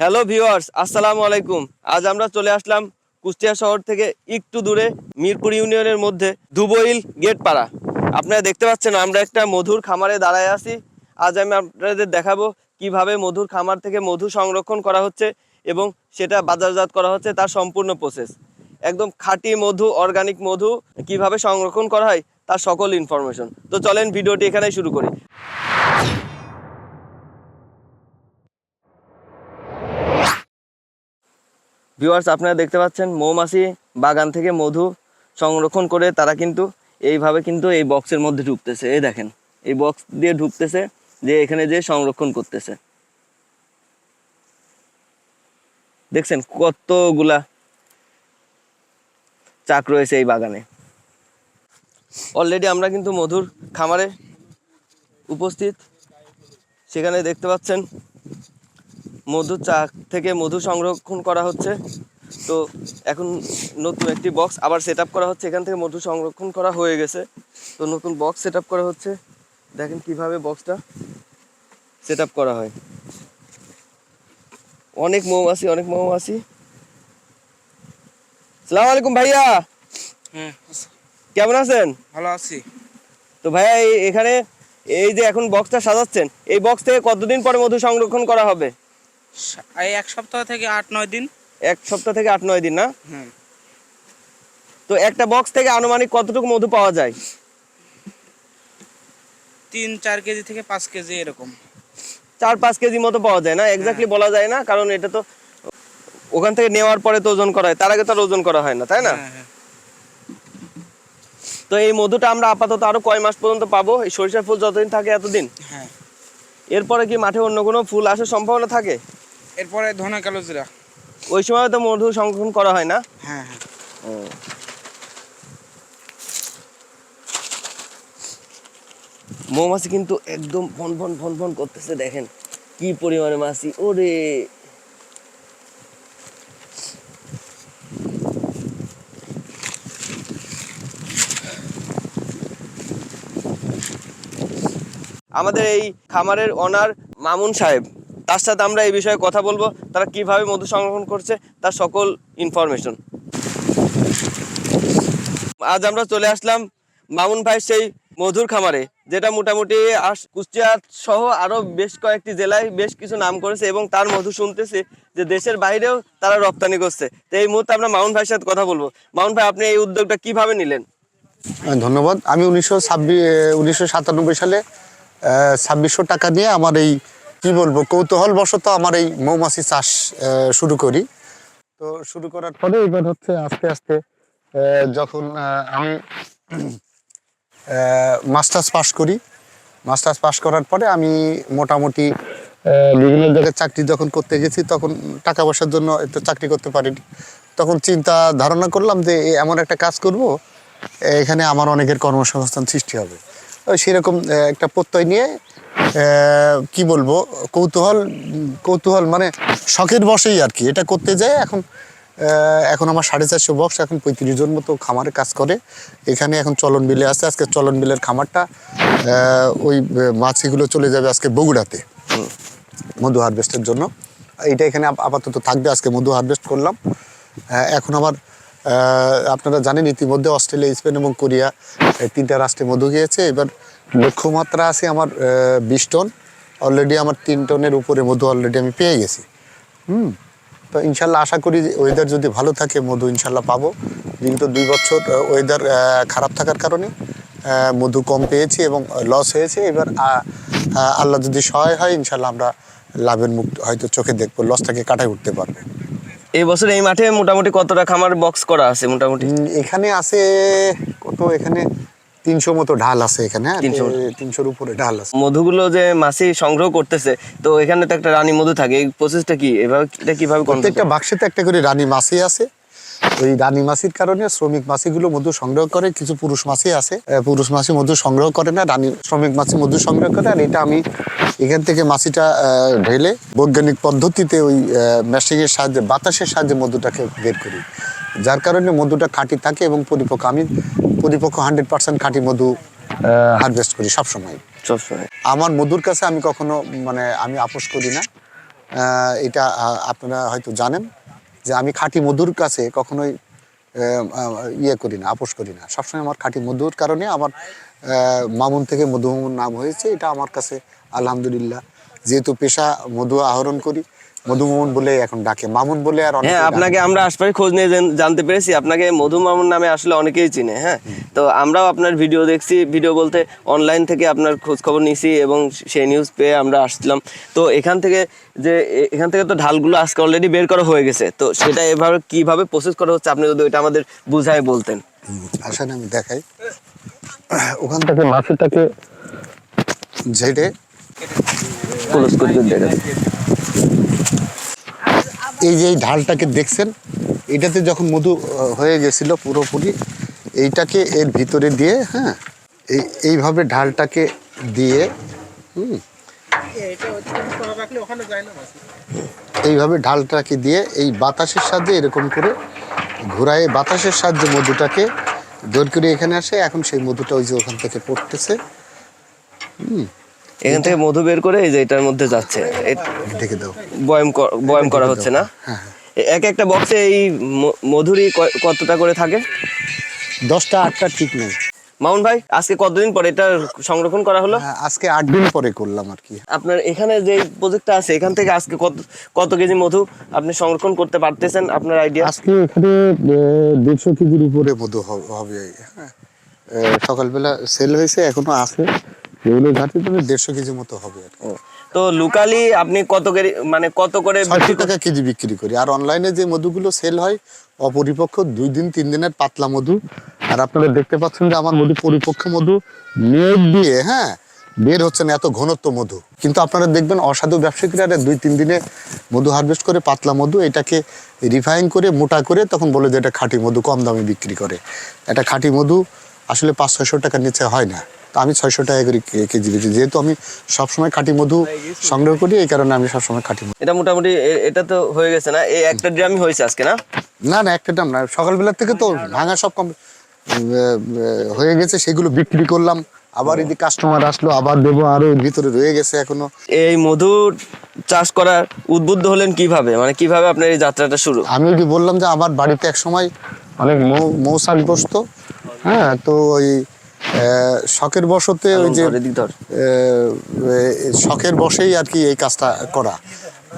Hello viewers আসসালামু আলাইকুম। আজ আমরা চলে আসলাম কুষ্টিয়া শহর থেকে একটু দূরে মিরপুর ইউনিয়নের মধ্যে দুবইল গেট পাড়া। আপনারা দেখতে পাচ্ছেন আমরা একটা মধুর খামারে দাঁড়ায় আছি। আজ আমি আপনাদের দেখাবো কীভাবে মধুর খামার থেকে মধু সংরক্ষণ করা হচ্ছে এবং সেটা বাজারজাত করা হচ্ছে, তার সম্পূর্ণ প্রসেস একদম খাঁটি মধু অর্গানিক মধু কীভাবে সংরক্ষণ করা হয়, তার সকল ইনফরমেশন তো চলেন ভিডিওটি এখানেই শুরু করি। ভিউয়ার্স আপনারা দেখতে পাচ্ছেন মৌমাছি বাগান থেকে মধু সংরক্ষণ করে তারা কিন্তু এইভাবে কিন্তু এই বক্সের মধ্যে ঢুকতেছে। এই দেখেন, এই বক্স দিয়ে ঢুকতেছে যে এখানে যে সংরক্ষণ করতেছে। দেখছেন কতগুলা চাক রয়েছে এই বাগানে। অলরেডি আমরা কিন্তু মধুর খামারে উপস্থিত। সেখানে দেখতে পাচ্ছেন মধু চাক থেকে মধু সংরক্ষণ করা হচ্ছে। তো এখন নতুন একটি বক্স আবার সেট করা হচ্ছে। এখান থেকে মধু সংরক্ষণ করা হয়ে গেছে। তো নতুন বক্স সেট করা হচ্ছে। দেখেন কীভাবে বক্সটা সেট করা হয়। অনেক মৌমাছি অনেক মৌমাছি। সালাম আলাইকুম ভাইয়া। হ্যাঁ কেমন আছেন? ভালো আছি। তো ভাইয়া এই- এখানে এই যে এখন বক্সটা সাজাচ্ছেন এই বক্স থেকে কতদিন পরে মধু সংরক্ষণ করা হবে? এক সপ্তাহ থেকে আট নয় দিন? এক সপ্তাহ থেকে আট নয় দিন না? হ্যাঁ। তো একটা বক্স থেকে আনুমানিক কতটুকু মধু পাওয়া যায়? তিন চার কেজি থেকে পাঁচ কেজি এরকম। চার পাঁচ কেজি মতো পাওয়া যায় না? এক্স্যাক্টলি বলা যায় না কারণ এটা তো ওখান থেকে নেওয়ার পরে তো ওজন করা হয় তার আগে তো ওজন করা হয় না তাই না? হ্যাঁ, হ্যাঁ। তো এই মধুটা আমরা আপাতত আরও কয় মাস পর্যন্ত পাবো? এই সরিষার ফুল যতদিন থাকে এতদিন? হ্যাঁ। এরপরে কি মাঠে অন্য কোনো ফুল আসার সম্ভাবনা থাকে? এরপরে ধনে কালো জিরা। ওই সময় তো মধু সংরক্ষণ করা হয় না? হ্যাঁ হ্যাঁ। মৌমাছি কিন্তু একদম ফন ফন ফন ফন করতেছে দেখেন। কি পরিমাণে মাছি ওরে। আমাদের এই খামারের অনার মামুন সাহেব। তার সাথে আমরা এই বিষয়ে কথা বলব, তারা কীভাবে মধু সংরক্ষণ করছে, তার সকল ইনফরমেশন আজ আমরা চলে আসলাম মামুন ভাই সেই মধুর খামারে, যেটা মোটামুটি কুষ্টিয়া সহ আরও বেশ কয়েকটি জেলায় বেশ কিছু নাম করেছে এবং তার মধু শুনতেছি যে দেশের বাইরেও তারা রপ্তানি করছে। তো এই মুহূর্তে আমরা মামুন ভাইয়ের সাথে কথা বলব। মামুন ভাই, আপনি এই উদ্যোগটা কীভাবে নিলেন? ধন্যবাদ। আমি উনিশশো ছাব্বিশ উনিশশো সালে ছাব্বিশশো টাকা নিয়ে আমার এই কি বলব কৌতূহল বশত আমার এই মৌমাছি চাষ শুরু করি। তো শুরু করার পরে এবার হচ্ছে আস্তে আস্তে যখন আমি মাস্টার্স পাশ করি। মাস্টার্স পাশ করার পরে আমি মোটামুটি বিভিন্ন জায়গায় চাকরি যখন করতে গেছি, তখন টাকা পয়সার জন্য একটু চাকরি করতে পারিনি। তখন চিন্তা ধারণা করলাম যে এমন একটা কাজ করব এখানে আমার অনেকের কর্মসংস্থান সৃষ্টি হবে। সেরকম একটা প্রত্যয় নিয়ে কি বলব? কৌতূহল কৌতূহল মানে শখের বসেই আর কি। এটা করতে যায় এখন এখন আমার সাড়ে চারশো বক্স এখন পঁয়ত্রিশ জন মতো খামারে কাজ করে। এখানে এখন চলন বিলে আছে আজকে চলন বিলের খামারটা ওই মাছিগুলো চলে যাবে আজকে বগুড়াতে মধু হারভেস্টের জন্য। এটা এখানে আপাতত থাকবে আজকে মধু হারভেস্ট করলাম। এখন আহ, আপনারা জানেন ইতিমধ্যে অস্ট্রেলিয়া স্পেন এবং কোরিয়া তিনটা রাষ্ট্রে মধু গিয়েছে এবার লক্ষ্যমাত্রা আছে আমার বিশ টন। অলরেডি আমার তিন টনের উপরে মধু অলরেডি আমি পেয়ে গেছি। হুম? তো ইনশাল্লাহ আশা করি ওয়েদার যদি ভালো থাকে মধু ইনশাল্লাহ পাবো। বিগত দুই বছর ওয়েদার খারাপ থাকার কারণে মধু কম পেয়েছি এবং লস হয়েছে। এবার আল্লাহ যদি সহায় হয় ইনশাল্লাহ আমরা লাভের মুখ হয়তো চোখে দেখব লসটাকে কাটাই উঠতে পারব। এই বছর এই মাঠে মোটামুটি কতটা খামার বক্স করা আছে মোটামুটি? এখানে আছে কত এখানে? তিনশো মতো ঢাল আছে এখানে 300 তিনশোর উপরে ঢাল আছে। মধুগুলো যে মাছি সংগ্রহ করতেছে তো এখানে তো একটা রানী মধু থাকে এই প্রসেসটা কি? এভাবে এটা কীভাবে প্রত্যেকটা বাক্সেতে একটা করে রানী মাছি আছে। ওই রানী মাছির কারণে শ্রমিক মাছিগুলো মধু সংগ্রহ করে কিছু পুরুষ মাছি আছে। পুরুষ মাছি মধু সংগ্রহ করে না রানী শ্রমিক মাছি মধু সংগ্রহ করে আর এটা আমি এখান থেকে মাছিটা ঢেলে বৈজ্ঞানিক পদ্ধতিতে ওই মেশিনের সাহায্যে বাতাসের সাহায্যে মধুটাকে বের করি। যার কারণে মধুটা খাঁটি থাকে এবং পরিপক্ক। আমি পরিপক্ক হান্ড্রেড পার্সেন্ট খাঁটি মধু হারভেস্ট করি সবসময়। সবসময়। আমার মধুর কাছে আমি কখনো মানে আমি আপোষ করি না। এটা আপনারা হয়তো জানেন যে আমি খাঁটি মধুর কাছে কখনোই ইয়ে করি না আপোষ করি না। সবসময় আমার খাঁটি মধুর কারণে আমার মামুন থেকে মধু মামুন নাম হয়েছে। এটা আমার কাছে আলহামদুলিল্লাহ। যেহেতু পেশা মধু আহরণ করি মধু মামুন বলে এখন ডাকে মামুন বলে আর হ্যাঁ আপনাকে আমরা আশপাশে খোঁজ নিয়ে জানতে পেরেছি। আপনাকে মধু মামুন নামে আসলে অনেকেই চিনে হ্যাঁ? তো আমরাও আপনার ভিডিও দেখছি। ভিডিও বলতে অনলাইন থেকে আপনার খোঁজ খবর নিছি এবং সেই নিউজ পেয়ে আমরা আসলাম তো এখান থেকে যে এখান থেকে তো ঢালগুলো আজকে অলরেডি বের করা হয়ে গেছে। তো সেটা এভাবে কীভাবে প্রসেস করা হচ্ছে? আপনি যদি ওইটা আমাদের বুঝায় বলতেন। আসেন আমি দেখাই। ওখান থেকে মাছটাকে ঝেড়ে ক্লোজ করে করে দেখাচ্ছি। এই যে এই ঢালটাকে দেখছেন, এটাতে যখন মধু হয়ে গেছিল পুরোপুরি, এইটাকে এর ভিতরে দিয়ে হ্যাঁ এই, এইভাবে ঢালটাকে দিয়ে, হুম, এইভাবে ঢালটাকে দিয়ে এই বাতাসের সাহায্যে এরকম করে ঘোরায় বাতাসের সাহায্যে মধুটাকে দৌড় করে এখানে আসে। এখন সেই মধুটা ওই যে ওখান থেকে পড়তেছে। এখান থেকে মধু বের করে এই যে এটার মধ্যে যাচ্ছে। ঢেকে দাও। বয়ম বয়ম করা হচ্ছে না? হ্যাঁ এক একটা বক্সে এই মধুরি কতটা করে থাকে? দশটা আটটা ঠিক নেই। মামুন ভাই আজকে কতদিন পরে এটা সংরক্ষণ করা হলো? হ্যাঁ, আজকে আট দিন পরে করলাম আর কি। আপনার এখানে যে প্রজেক্টটা আছে এখান থেকে আজকে কত কত কেজি মধু আপনি সংরক্ষণ করতে পারতেছেন? আপনার আইডিয়া আজকে এখানে দেড়শো কেজির উপরে মধু হবে। হ্যাঁ। সকালবেলা সেল হয়েছে এখনও আছে। এগুলো তবে দেড়শো কেজি মতো হবে তো লোকালি আপনি কত কেজি মানে কত করে ছয়শো টাকা কেজি বিক্রি করি। আর অনলাইনে যে মধুগুলো সেল হয় অপরিপক্ক দুই দিন তিন দিনের পাতলা মধু। আর আপনারা দেখতে পাচ্ছেন যে আমার মধু পরিপক্ক মধু নেট দিয়ে হ্যাঁ বের হচ্ছে না এত ঘনত্ব মধু। কিন্তু আপনারা দেখবেন অসাধু ব্যবসায়ীরা দুই তিন দিনে মধু হারভেস্ট করে পাতলা মধু এটাকে রিফাইন করে মোটা করে তখন বলে যে এটা খাঁটি মধু কম দামে বিক্রি করে। এটা খাঁটি মধু আসলে পাঁচ ছয়শো টাকার নিচে হয় না। তো আমি ছয়শো টাকা করে কে- কেজি বেচি যেহেতু আমি সবসময় খাঁটি মধু সংগ্রহ করি এই কারণে আমি সবসময় খাঁটি মধু। এটা মোটামুটি এটা তো হয়ে গেছে না? এই একটা ড্রামই হয়েছে আজকে না? না না একটা ড্রাম না। সকালবেলা থেকে তো ভাঙা সব কম হয়ে গেছে সেগুলো বিক্রি করলাম। আবার যদি কাস্টমার আসলো আবার দেবো আরও ভিতরে রয়ে গেছে এখনও। এই মধু চাষ করার উদ্বুদ্ধ হলেন কীভাবে? মানে কীভাবে আপনার এই যাত্রাটা শুরু? আমি যে বললাম যে আমার বাড়িতে এক সময় অনেক মৌ মৌসাক বসতো হ্যাঁ তো ওই শখের বসতে ওই যে শখের বসেই আর কি এই কাজটা করা।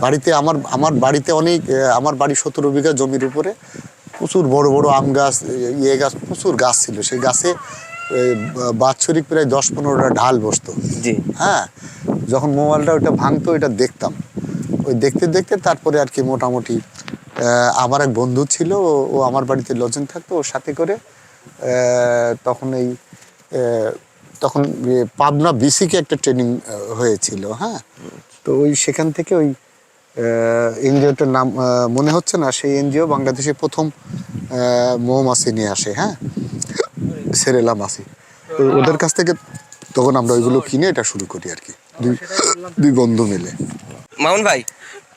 বাড়িতে আমার আমার বাড়িতে অনেক আমার বাড়ি সতেরো বিঘা জমির উপরে প্রচুর বড় বড় আম গাছ ইয়ে গাছ প্রচুর গাছ ছিল। সেই গাছে বাৎসরিক প্রায় দশ পনেরোটা ঢাল বসতো। হ্যাঁ যখন মোবাইলটা ওটা ভাঙতো এটা দেখতাম। ওই দেখতে দেখতে তারপরে আর কি মোটামুটি আমার এক বন্ধু ছিল ও- আমার বাড়িতে লজেন থাকতো ওর সাথে করে তখন এই তখন পাবনা বিসিকে একটা ট্রেনিং হয়েছিল হ্যাঁ? তো ওই সেখান থেকে ওই এনজিওটার নাম মনে হচ্ছে না, সেই এনজিও বাংলাদেশে প্রথম মৌমাছি নিয়ে আসে হ্যাঁ? সেরেলা মাছি। ওদের কাছ থেকে তখন আমরা ওইগুলো কিনে এটা শুরু করি আর কি। দুই দুই বন্ধু মিলে। মামুন ভাই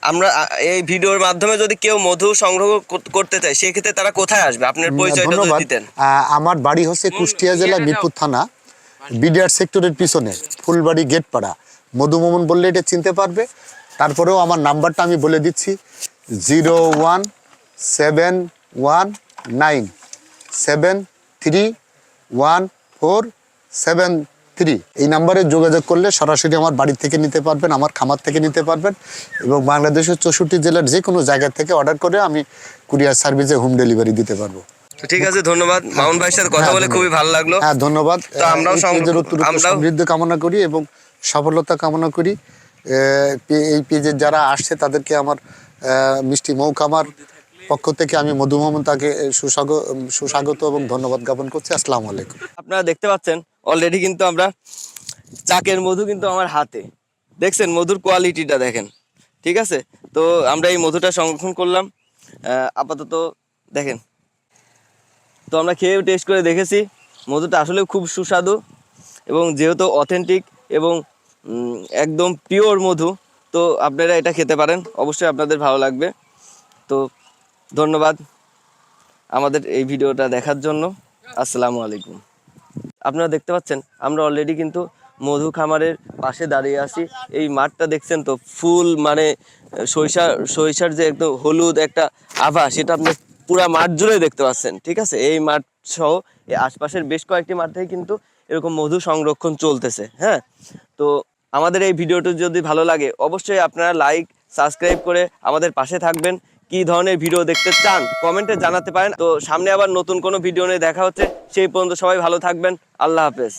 আমরা এই ভিডিওর মাধ্যমে যদি কেউ মধু সংগ্রহ করতে চায় সেক্ষেত্রে তারা কোথায় আসবে? আপনার পরিচয়টা যদি ধন্যবাদ। দিতেন। আমার বাড়ি হচ্ছে কুষ্টিয়া জেলা মিরপুর থানা বিডিআর সেক্টরের পিছনে ফুলবাড়ি গেটপাড়া। মধুমোমন বললে এটা চিনতে পারবে। তারপরেও আমার নাম্বারটা আমি বলে দিচ্ছি zero one seven one nine seven three one four seven three এই নাম্বারে যোগাযোগ করলে সরাসরি আমার বাড়ি থেকে নিতে পারবেন আমার খামার থেকে নিতে পারবেন এবং বাংলাদেশের চৌষট্টি জেলার যে কোনো জায়গা থেকে অর্ডার করে আমি কুরিয়ার সার্ভিসে হোম ডেলিভারি দিতে পারব। ঠিক আছে ধন্যবাদ। মামুন ভাইয়ের সাথে কথা হ্যাঁ, বলে খুবই ভালো লাগল। হ্যাঁ ধন্যবাদ। তো আমরাও সমৃদ্ধ কামনা করি এবং সফলতা কামনা করি। এই পেজের যারা আসছে তাদেরকে আমার মিষ্টি মৌকামার পক্ষ থেকে আমি মধু মোহাম্মদ তাকে সুস্বাগত সুস্বাগত এবং ধন্যবাদ জ্ঞাপন করছি। আসসালামু আলাইকুম। আপনারা দেখতে পাচ্ছেন অলরেডি কিন্তু আমরা চাকের মধু কিন্তু আমার হাতে। দেখছেন মধুর কোয়ালিটিটা দেখেন, ঠিক আছে? তো আমরা এই মধুটা সংরক্ষণ করলাম। আপাতত দেখেন। তো আমরা খেয়ে টেস্ট করে দেখেছি, মধুটা আসলে খুব সুস্বাদু এবং যেহেতু অথেন্টিক এবং একদম পিওর মধু, তো আপনারা এটা খেতে পারেন। অবশ্যই আপনাদের ভালো লাগবে। তো ধন্যবাদ আমাদের এই ভিডিওটা দেখার জন্য। আসসালামু আলাইকুম। আপনারা দেখতে পাচ্ছেন, আমরা অলরেডি কিন্তু মধু খামারের পাশে দাঁড়িয়ে আছি। এই মাঠটা দেখছেন তো, ফুল মানে সরিষা, সরিষার যে একদম হলুদ একটা আভা, সেটা আপনি পুরা মাঠ জুড়ে দেখতে পাচ্ছেন, ঠিক আছে? এই মাঠ সহ এই আশপাশের বেশ কয়েকটি মাঠেই কিন্তু এরকম মধু সংরক্ষণ চলতেছে হ্যাঁ? তো আমাদের এই ভিডিওটি যদি ভালো লাগে, অবশ্যই আপনারা লাইক সাবস্ক্রাইব করে আমাদের পাশে থাকবেন। কি ধরনের ভিডিও দেখতে চান, কমেন্টে জানাতে পারেন। তো সামনে আবার নতুন কোনো ভিডিও নিয়ে দেখা হচ্ছে, সেই পর্যন্ত সবাই ভালো থাকবেন। আল্লাহ হাফেজ।